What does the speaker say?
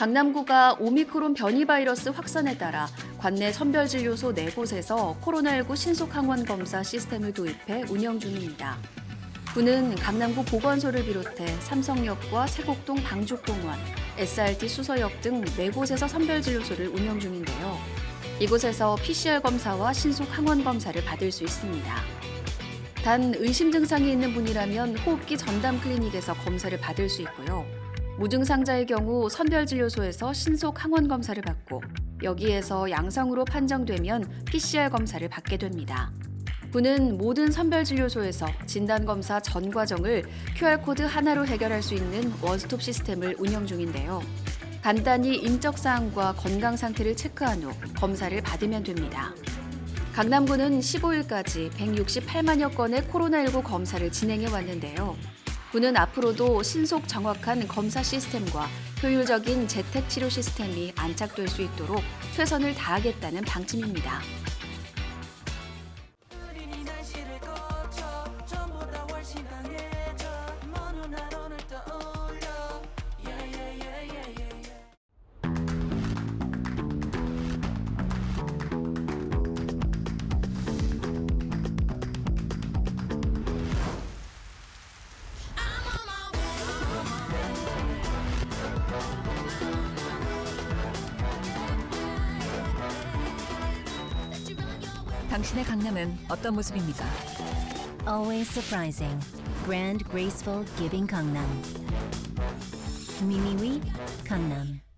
강남구가 오미크론 변이 바이러스 확산에 따라 관내 선별진료소 4곳에서 코로나19 신속 항원 검사 시스템을 도입해 운영 중입니다. 구는 강남구 보건소를 비롯해 삼성역과 세곡동 방죽공원, SRT 수서역 등 4곳에서 선별진료소를 운영 중인데요. 이곳에서 PCR 검사와 신속 항원 검사를 받을 수 있습니다. 단 의심 증상이 있는 분이라면 호흡기 전담 클리닉에서 검사를 받을 수 있고요. 무증상자의 경우 선별진료소에서 신속 항원 검사를 받고 여기에서 양성으로 판정되면 PCR 검사를 받게 됩니다. 군은 모든 선별진료소에서 진단검사 전 과정을 QR코드 하나로 해결할 수 있는 원스톱 시스템을 운영 중인데요. 간단히 인적사항과 건강 상태를 체크한 후 검사를 받으면 됩니다. 강남구는 15일까지 168만여 건의 코로나19 검사를 진행해 왔는데요. 구는 앞으로도 신속 정확한 검사 시스템과 효율적인 재택 치료 시스템이 안착될 수 있도록 최선을 다하겠다는 방침입니다. 당신의 강남은 어떤 모습입니까? Always surprising. Grand, graceful, giving Gangnam. Mimiwi, Gangnam.